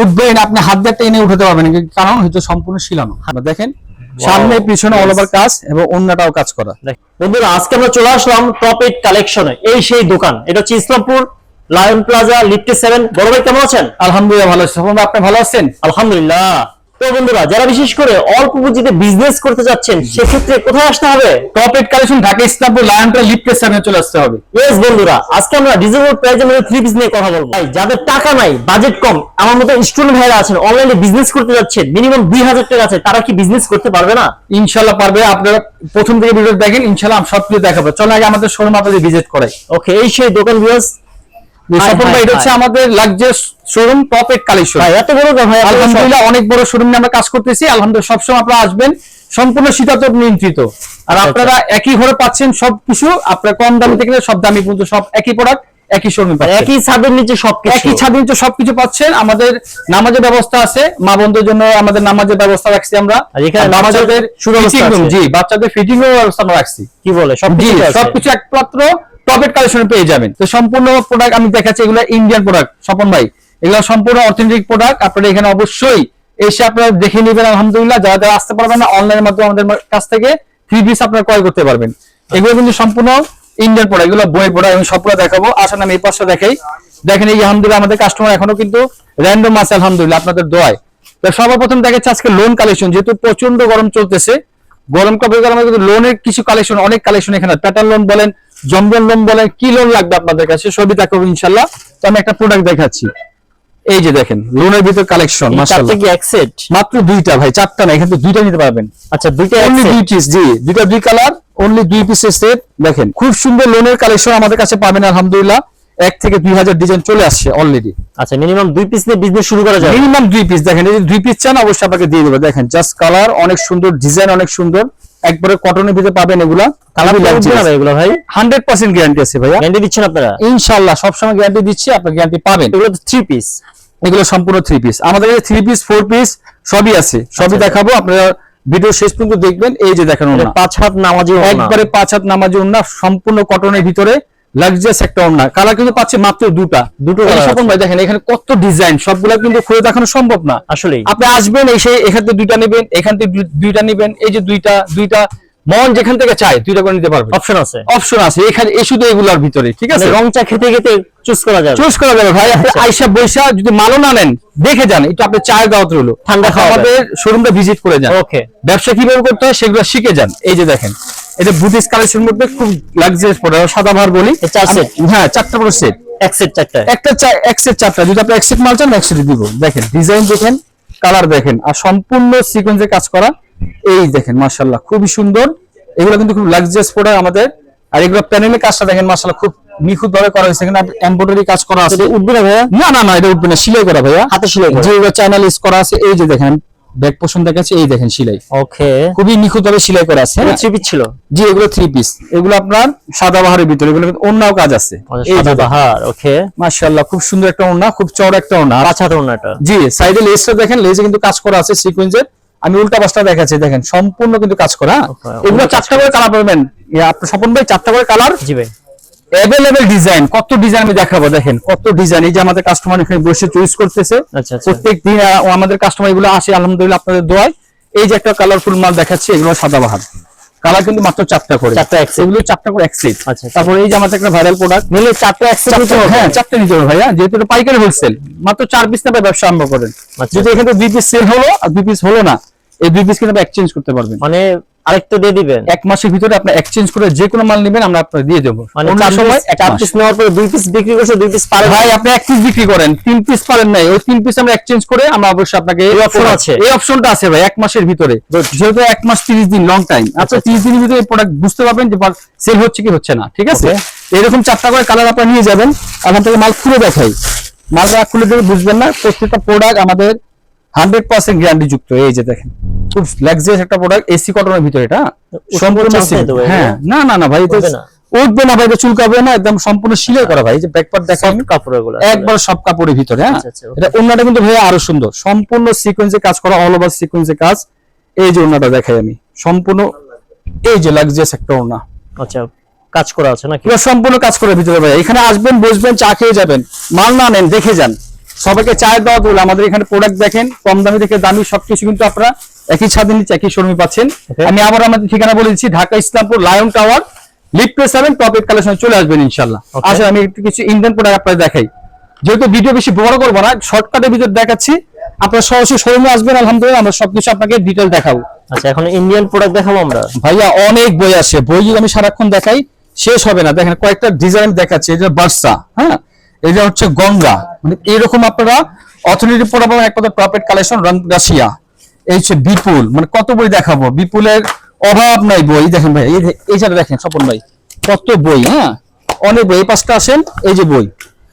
উঠবেন আপনি হাত দিয়ে টেনে উঠাতে পারবেন কারণ হয়তো সম্পূর্ণ শিলানো। আপনারা দেখেন সামনে পিছনে অল ওভার কাজ এবং অন্যটাও কাজ করা। বন্ধুরা আজকে আমরা চলে আসলাম টপ এইট কালেকশনে এই সেই দোকান এটা হচ্ছে ইসলামপুর লায়ন প্লাজা লিফটে সেভেন বড় ভাই কেমন আছেন? আলহামদুলিল্লাহ ভালো আছি। আপনি ভালো আছেন? আলহামদুলিল্লাহ। তো বন্ধুরা যারা বিশেষ করে অল্প পুঁজিতে বিজনেস করতে যাচ্ছেন সেক্ষেত্রে কোথায় আসতে হবে? Top eight collection Dhaka Islampur লায়নটা লিফটের সামনে চলে আসতে হবে। ইয়েস বন্ধুরা আজকে আমরা ডিজেবল প্রাইজের মধ্যে থ্রি পিস নিয়ে কথা বলব। ভাই যাদের টাকা নাই বাজেট কম আমার মতো স্টুডেন্ট ভাইরা আছেন অনলাইনে বিজনেস করতে যাচ্ছেন মিনিমাম দুই হাজার টাকা আছে তারা কি বিজনেস করতে পারবে না? ইনশাল্লাহ পারবে আপনারা প্রথম থেকে ভিডিও দেখেন ইনশাল্লাহ আমি সব কিছু দেখাবো। চলো আগে আমাদের শোরুম আপনাদের ভিজিট করাই। ওকে এই সেই দোকান সফল ভাই এটা হচ্ছে আমাদের লাক্সারিয়াস শোরুম এইট কালেকশন। ভাই এত বড় ভাই আলহামদুলিল্লাহ অনেক বড় শোরুম নিয়ে আমরা কাজ করতেছি। আলহামদুলিল্লাহ সবসময় আপনারা আসবেন। সম্পূর্ণ শীতাতপ নিয়ন্ত্রিত। আর আচ্ছা, আপনারা একই ঘরে পাচ্ছেন সবকিছু। আপনারা কম দামি থেকে সব দামি পর্যন্ত সব একই প্রোডাক্ট একই শোরুমে পাচ্ছেন। একই ছাদের নিচে সবকিছু। একই ছাদের নিচে সবকিছু পাচ্ছেন। আমাদের নামাজের ব্যবস্থা আছে। মা বন্ধুর জন্য আমাদের নামাজের ব্যবস্থা রাখছি আমরা। আছে। জি বাচ্চাদের ফিটিং এর ব্যবস্থা আমরা রাখছি। কি বলে? জি সবকিছু। সবকিছু একমাত্র টপেট কালেকশনে পেয়ে যাবেন। তো সম্পূর্ণ প্রোডাক্ট আমি দেখাচ্ছি এগুলো ইন্ডিয়ান প্রোডাক্ট স্বপন ভাই এগুলো সম্পূর্ণ অথেন্টিক প্রোডাক্ট আপনারা এখানে অবশ্যই এসে আপনারা দেখে নেবেন, আলহামদুলিল্লাহ। যারা যারা আসতে পারবেন না অনলাইনের মাধ্যমে আমাদের কাছ থেকে থ্রি পিস আপনারা ক্রয় করতে পারবেন। এগুলো কিন্তু সম্পূর্ণ ইন্ডিয়ান প্রোডাক্ট এগুলো বইয়ের প্রোডাক্ট আমি সবগুলো দেখাবো। আসেন, আমি এই পাশটা দেখাই। দেখেন, এই আলহামদুলিল্লাহ আমাদের কাস্টমার এখনও কিন্তু র্যান্ডম আছে, আলহামদুলিল্লাহ, আপনাদের দোয়ায়। তো সর্বপ্রথম দেখাচ্ছে আজকে লোন কালেকশন যেহেতু প্রচণ্ড গরম চলতেছে, গরম কাপড় গরমে কিন্তু লোনের কিছু কালেকশন অনেক কালেকশন এখানে। প্যাটার্ন লোন বলেন জমজম লোন বলেন, কি লোন লাগবে আপনাদের কাছে, সবই দেখাবো ইনশাল্লাহ তো আমি একটা প্রোডাক্ট দেখাচ্ছি। এই যে দেখেন লোনের ভিতর কালেকশন মাশাআল্লাহ। কি এক মাত্র দুইটা ভাই চারটা না এখানে দুইটা নিতে পারবেন। আচ্ছা দুইটা অনলি দুই পিস জি দুইটা দুই কালার অনলি দুই পিসের সেট দেখেন খুব সুন্দর লোনের কালেকশন আমাদের কাছে পাবেন আলহামদুলিল্লাহ। এক থেকে দুই হাজার ডিজাইন চলে আসছে অলরেডি আচ্ছা মিনিমাম দুই পিস দিয়ে বিজনেস শুরু করা যায় মিনিমাম দুই পিস দেখেন এই যে দুই পিস চান অবশ্যই আপনাকে দিয়ে দেবো। দেখেন জাস্ট কালার অনেক সুন্দর ডিজাইন অনেক সুন্দর। একবারে কটনের ভিতরে পাবেন এগুলা। ভাই এগুলো ভাই। হান্ড্রেড পার্সেন্ট গ্যারান্টি আছে ভাইয়া। গ্যারান্টি দিচ্ছেন আপনারা? ইনশাল্লাহ সবসময় গ্যারান্টি দিচ্ছি আপনি গ্যারান্টি পাবেন। এগুলো তো থ্রি পিস এগুলো সম্পূর্ণ থ্রি পিস আমাদের কাছে থ্রি পিস ফোর পিস সবই আছে। সবই আচ্ছা। দেখাবো আপনারা ভিডিও শেষ পর্যন্ত দেখবেন এই যে দেখানো পাঁচ হাত নামাজি একবারে পাঁচ হাত নামাজি ওন্না সম্পূর্ণ কটনের ভিতরে। লাক্সারিয়াস একটা ওড়না। কালার কিন্তু পাচ্ছে মাত্র দুটা। দুটো স্বপন ভাই দেখেন এখানে কত ডিজাইন সবগুলা কিন্তু খুলে দেখানো সম্ভব না। আসলে আপনি আসবেন এসে এখান থেকে দুইটা নেবেন এখান থেকে দুইটা নেবেন এই যে দুইটা দুইটা মন যেখান থেকে চায় দুইটা করে নিতে পারবেন অপশন আছে। অপশন আছে এখানে এই শুধু এগুলার ভিতরে ঠিক আছে? মানে রং চা খেতে খেতে চুজ করা যাবে। চুজ করা যাবে ভাই। আপনি। আইসা বৈশা যদি মালও না নেন দেখে যান একটু আপনি চায়ের দাওয়াত রইল। ঠান্ডা খাওয়া আমাদের শোরুমটা ভিজিট করে যান। ওকে ব্যবসা কীভাবে করতে হয় সেগুলো শিখে যান। এই যে দেখেন এটা বুটিস কালেকশন মধ্যে খুব লাক্সারিয়াস প্রোডাক্ট সাদা ভার বলি। চার set? হ্যাঁ চারটা করে সেট এক সেট চারটা। একটা এক সেট চারটা। যদি আপনি এক সেট মাল চান এক সেট দিব। দেখেন ডিজাইন দেখেন কালার দেখেন আর সম্পূর্ণ সিকোয়েন্সে কাজ করা এই দেখেন মাশাআল্লাহ খুবই সুন্দর। এগুলো কিন্তু খুব লাক্সারিয়াস প্রোডাক্ট আমাদের। আর এগুলো প্যানেলের কাজটা দেখেন মাশাআল্লাহ খুব নিখুঁত ভাবে করা হয়েছে। এখানে এমব্রয়ডারি কাজ করা আছে। উঠবে না ভাইয়া? না না না এটা উঠবে না সেলাই করা ভাইয়া। হাতে সেলাই। যে চ্যানেল ইউজ করা আছে এই যে দেখেন ব্যাক দেখাচ্ছে এই দেখেন সেলাই। ওকে। খুবই নিখুঁত ভাবে সেলাই করা আছে? থ্রি পিস ছিল? জি এগুলো থ্রি পিস এগুলো আপনার সাদা বাহারের ভিতরে এগুলো অন্যও কাজ আছে। এই সাদা বাহার ওকে। মাশাআল্লাহ খুব সুন্দর একটা ওড়না খুব চওড়া একটা পাঁচ হাত ওনাটা জি সাইডে লেসটা দেখেন লেজে কিন্তু কাজ করা আছে সিকোয়েন্সের আমি উল্টা পাশটা দেখাচ্ছি দেখেন সম্পূর্ণ কিন্তু কাজ করা হ্যাঁ? এগুলো চারটা করে কালার পাবেন আপনার স্বপন ভাই চারটা করে কালার জি ভাই। অ্যাভেলেবেল ডিজাইন কত ডিজাইন আমি দেখাবো দেখেন কত ডিজাইন এই যে আমাদের কাস্টমার এখানে বসে চয়েস করতেছে আচ্ছা আচ্ছা। প্রত্যেক দিন আমাদের কাস্টমার এগুলো আসে আলহামদুলিল্লাহ আপনাদের দোয়ায়। এই যে একটা কালারফুল মাল দেখাচ্ছি এগুলো সাদা বাহার। কালার কিন্তু মাত্র চারটা করে। চারটা। এগুলো চারটা করে এক সেট আচ্ছা। তারপরে এই যে আমাদের একটা ভাইরাল প্রোডাক্ট নিলে চারটা এক সেট হ্যাঁ চারটে নিতে হবে ভাইয়া যেহেতু এটা পাইকারি হোলসেল মাত্র চার পিস নেবে ব্যবসা আরম্ভ করেন। যদি এখানে দুই পিস সেল হলো আর দুই পিস হলো না এই দুই পিস কিন্তু এক্সচেঞ্জ করতে পারবেন। মানে আরেকটু দিয়ে দিবেন? এক মাসের ভিতরে আপনি এক্সচেঞ্জ করে যে কোনো মাল নেবেন আমরা আপনাকে দিয়ে দেবো। মানে চার সময় চার পিস নেওয়ার পরে দুই পিস বিক্রি করছে দুই পিস পারে ভাই আপনি এক পিস বিক্রি করেন তিন পিস পারেন নাই। ওই তিন পিস আমরা এক্সচেঞ্জ করে আমরা অবশ্যই আপনাকে এই অপশন আছে? এই অপশনটা আছে ভাই এক মাসের ভিতরে। যেহেতু এক মাস তিরিশ দিন লং টাইম আচ্ছা আচ্ছা। তিরিশ দিনের ভিতরে প্রোডাক্ট বুঝতে পারবেন যে সেল হচ্ছে কি হচ্ছে না ঠিক আছে? এরকম চারটা করে কালার আপনারা নিয়ে যাবেন এখন থেকে মাল খুলে দেখাই। মালটা খুলে দেবে বুঝবেন না প্রত্যেকটা প্রোডাক্ট আমাদের হান্ড্রেড পার্সেন্ট গ্যারান্টি যুক্ত এই যে দেখেন। খুব লাক্সারিয়াস একটা প্রোডাক্ট এসি কটনের ভিতরে এটা সম্পূর্ণ তো ভাই, হ্যাঁ না না না ভাই উঠবে না? ভাই চুলকাবে না একদম সম্পূর্ণ সিলাই করা ভাই যে ব্যাকপার্ট দেখেন কাপড় এগুলো একবার সব কাপড়ের ভিতরে হ্যাঁ? আচ্ছা, আচ্ছা. এটা ওন্নাটা কিন্তু ভাইয়া আরও সুন্দর। সম্পূর্ণ সিকোয়েন্সে কাজ করা অল ওভার সিকোয়েন্সে কাজ। এই যে ওন্নাটা দেখাই আমি সম্পূর্ণ এই যে লাক্সারিয়াস একটা ওন্না আচ্ছা কাজ করা আছে নাকি? পুরো সম্পূর্ণ কাজ করে ভিতরে ভাই এখানে আসবেন বসবেন চা খেয়ে যাবেন মাল না নেন দেখে যান। সবাইকে চায়ের দাওয়াত বলে আমাদের এখানে প্রোডাক্ট দেখেন কম দামি থেকে দামি সবকিছু কিন্তু আপনারা একই ছাদের নিচে একই শোরুমে পাচ্ছেন। আমি আবার আমাদের ঠিকানা বলে দিচ্ছি ঢাকা ইসলামপুর লায়ন টাওয়ার লিফটে সেভেন টপ কালেকশন চলে আসবেন ইনশাল্লাহ আসলে আমি একটু কিছু ইন্ডিয়ান প্রোডাক্ট আপনাদের দেখাই। যেহেতু ভিডিও বেশি বড় করব না শর্টকাটের ভিতর দেখাচ্ছি। আপনারা সরাসরি শোরুমে আসবেন আলহামদুলিল্লাহ আমরা সবকিছু আপনাকে ডিটেল দেখাবো। আচ্ছা এখন ইন্ডিয়ান প্রোডাক্ট দেখাবো আমরা? ভাইয়া অনেক বই আসে বই যদি আমি সারাক্ষণ দেখাই শেষ হবে না। দেখেন কয়েকটা ডিজাইন দেখাচ্ছে যে বার্সা হ্যাঁ? এটা হচ্ছে গঙ্গা। মানে এরকম আপনারা অর্থনীতি পড়া পাবেন একমাত্র প্রফিট কালেকশন রাশিয়া। এই হচ্ছে বিপুল। মানে কত বই দেখাবো? বিপুলের অভাব নাই বই। দেখেন ভাই এই জায়গা দেখেন স্বপন ভাই কত বই হ্যাঁ? অনেক বই। এই পাশটা আসেন এই যে বই।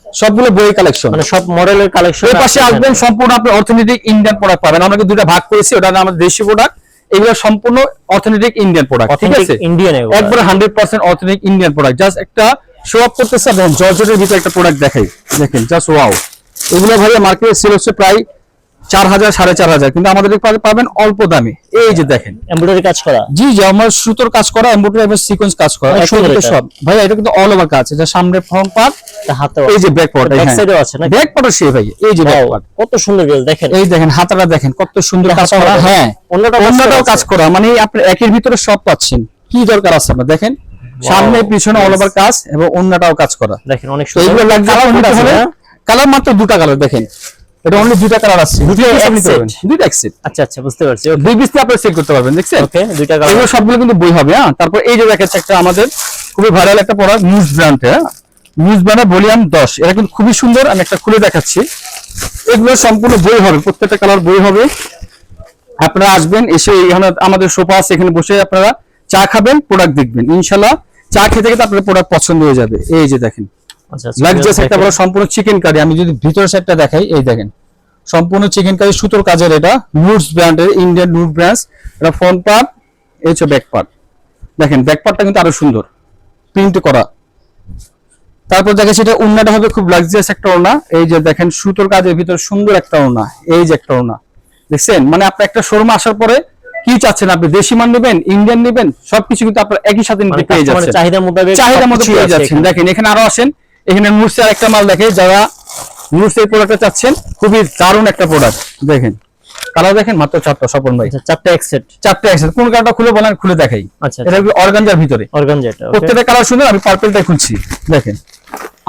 সবগুলো বই কালেকশন মানে সব মডেলের কালেকশন এই পাশে আসবেন সম্পূর্ণ আপনি অর্থনৈতিক ইন্ডিয়ান প্রোডাক্ট পাবেন। আমরা দুটা ভাগ করেছি ওটা আমাদের দেশি প্রোডাক্ট এগুলো সম্পূর্ণ অর্থনৈতিক ইন্ডিয়ান প্রোডাক্ট ঠিক আছে? ইন্ডিয়ান একবার হান্ড্রেড পার্সেন্ট অর্থনৈতিক ইন্ডিয়ান প্রোডাক্ট জাস্ট একটা শো আপ করতেছে দেখেন জর্জেটের ভিতরে একটা প্রোডাক্ট দেখাই। দেখেন জাস্ট ওয়াও এগুলো ভাইয়া মার্কেটে সেল হচ্ছে প্রায় চার হাজার সাড়ে চার হাজার কিন্তু আমাদের পাবেন অল্প দামে। এই যে দেখেন। এমব্রয়ডারি কাজ করা? জি জি আমার সুতোর কাজ করা এমব্রয়ডারি এবং সিকোয়েন্স কাজ করা। সব। ভাইয়া এটা কিন্তু অল ওভার কাজ। এটা সামনে ফ্রন্ট পার্ট হাতে এই যে ব্যাক পার্ট ব্যাক সাইডেও আছে নাকি? ব্যাক পার্ট সে ভাই এই যে ব্যাক পার্ট কত সুন্দর ড্রেস দেখেন। এই দেখেন হাতাটা দেখেন কত সুন্দর কাজ করা। হ্যাঁ। অন্যটাও কাজ করা। মানে আপনি একের ভিতরে সব পাচ্ছেন। কি দরকার আছে আপনার দেখেন? সামনে পিছনে অল ওভার কাজ এবং অন্যটাও কাজ করা। দেখেন অনেক সুন্দর। লাগবে। কালার মাত্র দুটা কালার দেখেন। এটা অনলি দুটা কালার আছে। দুটো এক আপনি set? পাবেন দুটো এক আচ্ছা আচ্ছা বুঝতে পারছি। দুই পিস আপনি সেট করতে পারবেন দেখছেন? ওকে দুইটা কালার। এগুলো সবগুলো কিন্তু বই হবে হ্যাঁ? তারপর এই যে দেখাচ্ছে একটা আমাদের খুবই ভাইরাল একটা প্রোডাক্ট নিউজ ব্র্যান্ড হ্যাঁ? নিউজ ব্র্যান্ডের ভলিউম দশ। এটা কিন্তু খুবই সুন্দর আমি একটা খুলে দেখাচ্ছি। এগুলো সম্পূর্ণ বই হবে প্রত্যেকটা কালার বই হবে। আপনারা আসবেন এসে এখানে আমাদের সোফা আছে এখানে বসে আপনারা চা খাবেন প্রোডাক্ট দেখবেন। ইনশাল্লাহ চা খেতে খেতে আপনার প্রোডাক্ট পছন্দ হয়ে যাবে। এই যে দেখেন। আচ্ছা আচ্ছা, লাক্সারিয়াস একটা বড় সম্পূর্ণ চিকেন কারি আমি যদি ভিতরের সাইডটা দেখাই এই দেখেন। সম্পূর্ণ চিকেন কারি সুতোর কাজের এটা। নুডস ব্র্যান্ডের ইন্ডিয়ান নুড ব্র্যান্ড এটা ফ্রন্ট পার্ট এই হচ্ছে ব্যাক পার্ট দেখেন ব্যাক পার্টটা কিন্তু আরও সুন্দর। প্রিন্ট করা। তারপর দেখেছি এটা ওড়নাটা হবে খুব লাক্সারিয়াস একটা ওড়না। এই যে দেখেন সুতোর কাজের ভিতর সুন্দর একটা ওড়না। এই যে একটা ওড়না। দেখছেন? মানে আপনি একটা শোরুমে আসার পরে কি চাচ্ছেন আপনি? দেশি মান নেবেন ইন্ডিয়ান নেবেন সবকিছু কিন্তু আপনার একই সাথে মানে নিতে পেয়ে customer যাচ্ছেন। চাহিদা মোতাবেক চাহিদা মতো পেয়ে যাচ্ছেন। দেখেন এখানে আরও আসেন। এখানে মুরসের একটা মাল দেখে যারা মুরসের প্রোডাক্টটা চাচ্ছেন খুবই দারুণ একটা প্রোডাক্ট দেখেন কালার দেখেন মাত্র চারটা স্বপন ভাই। আচ্ছা চারটা এক সেট চারটে একসাথে কোন কালারটা খুলে বলেন খুলে দেখাই। আচ্ছা এটা অর্গানজার ভিতরে। অর্গানজা এটা প্রত্যেকটা কালার সুন্দর আমি পার্পলটাই খুলছি। দেখেন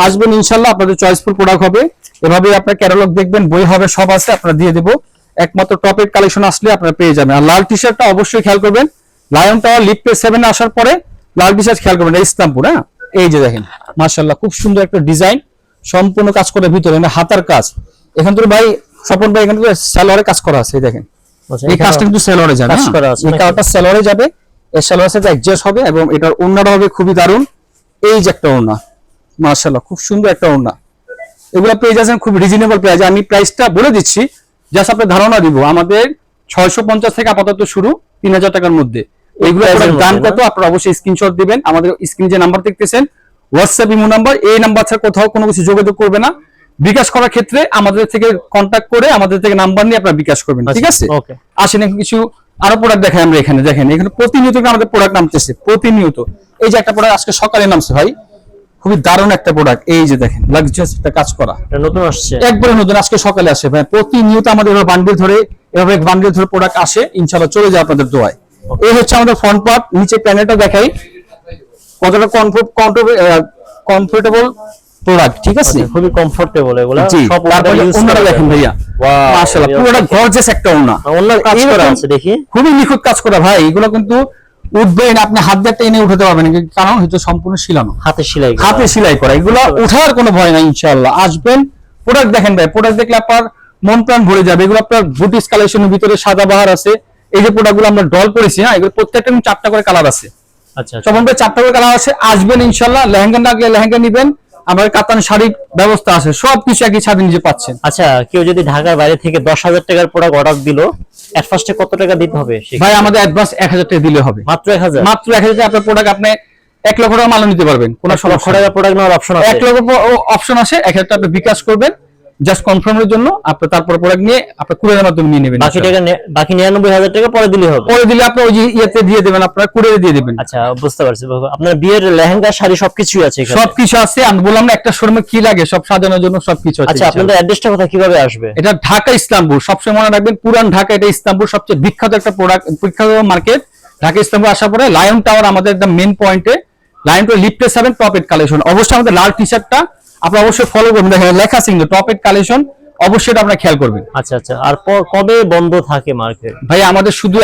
আসবেন ইনশাল্লাহ আপনাদের চয়েসফুল প্রোডাক্ট হবে। এভাবে আপনার ক্যাটালগ দেখবেন বই হবে সব আছে আপনারা দিয়ে দেবো। একমাত্র টপের কালেকশন আসলে আপনারা পেয়ে যাবেন। আর লাল টি শার্টটা অবশ্যই খেয়াল করবেন। লায়ন টাওয়ার লিফটে সেভেন আসার পরে লাল টি শার্ট খেয়াল করবেন ইসলামপুর হ্যাঁ? এই যে দেখেন মার্শাল্লাহ খুব সুন্দর একটা ডিজাইন সম্পূর্ণ কাজ করে ভিতরে মানে হাতার কাজ। এখান থেকে ভাই স্বপন ভাই এখান থেকে সালোয়ারে কাজ করা আছে এই দেখেন। আচ্ছা, এই কাজটা কিন্তু স্যালোয়ারে যাবে কাজ? করা আছে এই নাকি? কালারটা সেলরে যাবে। এই সেলরের সাথে অ্যাডজাস্ট হবে এবং এটার ওড়নাটা হবে খুবই দারুণ। এই যে একটা ওড়না মার্শাল্লাহ খুব সুন্দর একটা ওড়না। এগুলো পেয়ে যাচ্ছেন খুব রিজনেবল প্রাইস আমি প্রাইসটা বলে দিচ্ছি জাস্ট আপনার ধারণা দিব আমাদের ছয়শো পঞ্চাশ থেকে আপাতত শুরু তিন হাজার টাকার মধ্যে। এইগুলো দাম কত আপনারা অবশ্যই স্ক্রিনশট দিবেন। আমাদের স্ক্রিন যে নাম্বার দেখতেছেন হোয়াটসঅ্যাপ ইমো নাম্বার এই নাম্বার ছাড়া কোথাও কোনো কিছু যোগাযোগ করবে না। বিকাশ করার ক্ষেত্রে আমাদের থেকে কন্ট্যাক্ট করে আমাদের থেকে নাম্বার নিয়ে আপনারা বিকাশ করবেন ঠিক আছে? আসেন এখন কিছু আরও প্রোডাক্ট দেখাই আমরা এখানে দেখেন এখানে প্রতিনিয়ত আমাদের প্রোডাক্ট নামতেছে প্রতিনিয়ত। এই যে একটা প্রোডাক্ট আজকে সকালে নামছে ভাই। খুবই দারুণ একটা প্রোডাক্ট এই যে দেখেন লাক্সারিয়াস একটা কাজ করা। এটা নতুন আসছে। একবারে নতুন আজকে সকালে আসে। ভাই প্রতিনিয়ত আমাদের এভাবে বান্ডিল ধরে এভাবে বান্ডিল ধরে প্রোডাক্ট আসে ইনশাআল্লাহ চলে যায় আপনাদের দোয়ায়। এই হচ্ছে আমাদের ফ্রন্ট পার্ট নিচে প্যানেলটা দেখাই। কতটা কমফোর্টেবল প্রোডাক্ট ঠিক আছে? আচ্ছা, খুবই কমফোর্টেবল এগুলা। সব তারপরে অন্যটা দেখেন ভাইয়া। মাশাআল্লাহ পুরোটা গর্জিয়াস একটা ওনা অন্য কাজ করা আছে দেখি। খুবই নিখুঁত কাজ করা ভাই। এগুলো কিন্তু উঠবেন আপনি হাত দিয়ে টেনে উঠাতে পারবেন কারণ হয়তো সম্পূর্ণ শিলানো। হাতে সেলাই হাতে সেলাই করা এগুলো উঠার কোনো ভয় নাই ইনশাআল্লাহ। আসবেন প্রোডাক্ট দেখেন ভাই প্রোডাক্ট দেখলে আপনার মন প্রাণ ভরে যাবে। এগুলো আপনার বুটিস কালেকশনের ভিতরে সাদা বাহার আছে। এই যে প্রোডাক্টগুলো আমরা ডল করেছি হ্যাঁ এগুলো প্রত্যেকটা চারটা করে কালার আছে। আচ্ছা আচ্ছা। সবন ভাই চারটা করে কালার আছে আসবেন ইনশাআল্লাহ। লেহেঙ্গা না লেহেঙ্গা নিবেন। আমার কাতান শাড়ির ব্যবস্থা আছে সব কিছু একই ছাদে নিজে পাচ্ছেন। আচ্ছা কেউ যদি ঢাকার বাইরে থেকে দশ হাজার টাকার প্রোডাক্ট অর্ডার দিল ফার্স্টে কত টাকা দিতে হবে? ভাই আমাদের অ্যাডভান্স এক হাজার টাকা দিলে হবে। মাত্র এক হাজার? মাত্র এক হাজার টাকা আপনার প্রোডাক্ট আপনি এক লক্ষ টাকা মাল নিতে পারবেন কোনো সমস্যা। প্রোডাক্ট নেওয়ার অপশন আছে? এক লক্ষ অপশন আছে এক হাজার টাকা আপনি বিকাশ করবেন জাস্ট কনফার্মের জন্য আপনি তারপর প্রোডাক্ট নিয়ে আপনি কুরিয়ারের মাধ্যমে নিয়ে নেবেন। বাকি টাকা বাকি নিরানব্বই হাজার টাকা পরে দিলে হবে। পরে দিলে আপনি ওই যে ইয়েতে দিয়ে দেবেন আপনার কুরিয়ারে দিয়ে দেবেন। আচ্ছা বুঝতে পারছি। বাবা। আপনার বিয়ের লেহেঙ্গা শাড়ি সবকিছুই আছে এখানে? সবকিছু আছে। আমি বললাম না একটা শোরুমে কি লাগে সব সাজানোর জন্য সবকিছু আছে আচ্ছা আপনাদের অ্যাড্রেসটা কোথায় কীভাবে আসবে? এটা ঢাকা ইসলামপুর সবসময় মনে রাখবেন পুরান ঢাকা এটা ইসলামপুর সবচেয়ে বিখ্যাত একটা প্রোডাক্ট বিখ্যাত মার্কেট ঢাকা ইসলামপুর আসার পরে লায়ন টাওয়ার আমাদের একদম মেন পয়েন্টে লায়ন টাওয়ার লিফটে সেভেন টপ এড কালেকশন অবশ্যই আমাদের লাল টি শার্টটা আপনি অবশ্যই ফলো করবেন। দেখেন লেখা কিন্তু টপ কালেকশন অবশ্যই এটা আপনারা খেয়াল করবেন। আচ্ছা আচ্ছা আর কবে বন্ধ থাকে মার্কেট ভাই আমাদের শুধু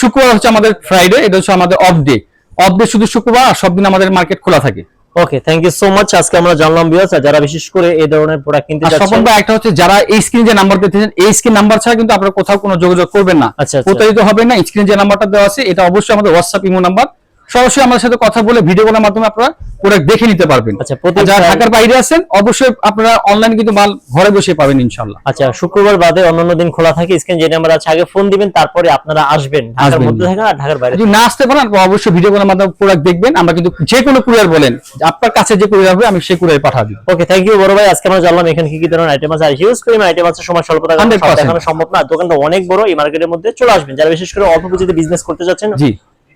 শুক্রবার হচ্ছে আমাদের ফ্রাইডে এটা হচ্ছে আমাদের অফ ডে অফ ডে শুধু শুক্রবার আর সব দিন আমাদের মার্কেট খোলা থাকে। Okay thank you so much আজকে আমরা জানলাম বিয়াস যারা বিশেষ করে এই ধরনের প্রোডাক্ট কিনতে স্বপন যাচ্ছেন ভাই একটা হচ্ছে যারা এই স্ক্রিনে যে নাম্বার পেতেছেন এই স্ক্রিন নাম্বার ছাড়া কিন্তু আপনারা কোথাও কোনো যোগাযোগ করবেন না। আচ্ছা, আচ্ছা। প্রতারিত হবে না স্ক্রিনে যে নাম্বারটা দেওয়া আছে এটা অবশ্যই আমাদের হোয়াটসঅ্যাপ ইমো নাম্বার সরাসরি আমাদের সাথে কথা বলে ভিডিও কলের মাধ্যমে আপনারা প্রোডাক্ট দেখে নিতে পারবেন। আচ্ছা, যারা ঢাকার বাইরে আছেন অবশ্যই আপনারা অনলাইন কিন্তু মাল ঘরে বসে পাবেন ইনশাল্লাহ আচ্ছা শুক্রবার বাদে অন্যান্য দিন খোলা থাকে স্ক্রিন যে নাম্বার আছে আগে ফোন দিবেন তারপরে আপনারা আসবেন। ঢাকার মধ্যে থাকেন আর ঢাকার বাইরে যদি না আসতে পারেন আপনারা অবশ্যই ভিডিও কলের মাধ্যমে প্রোডাক্ট দেখবেন। আমরা কিন্তু যে কোনো কুরিয়ার বলেন আপনার কাছে যে কুরিয়ার হবে আমি সেই কুরিয়ার পাঠা দিব। ওকে থ্যাংক ইউ বড় ভাই। আজকে আমরা জানলাম এখানে কি কি ধরনের আইটেম আছে। আর হিউজ পরিমাণ আইটেম আছে সময় স্বল্প টাকা 100% দেখানো সম্ভব না। দোকানটা অনেক বড় এই মার্কেটের মধ্যে চলে আসবেন। যারা বিশেষ করে অল্প পুঁজিতে বিজনেস করতে যাচ্ছেন জি।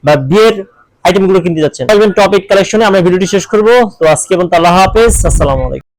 বা বিয়ের আইটেমগুলো কিনতে যাচ্ছেন। টপিক কালেকশনে আমরা ভিডিওটি শেষ করব। তো আজকে এবং আল্লাহ হাফেজ। আসসালামু আলাইকুম।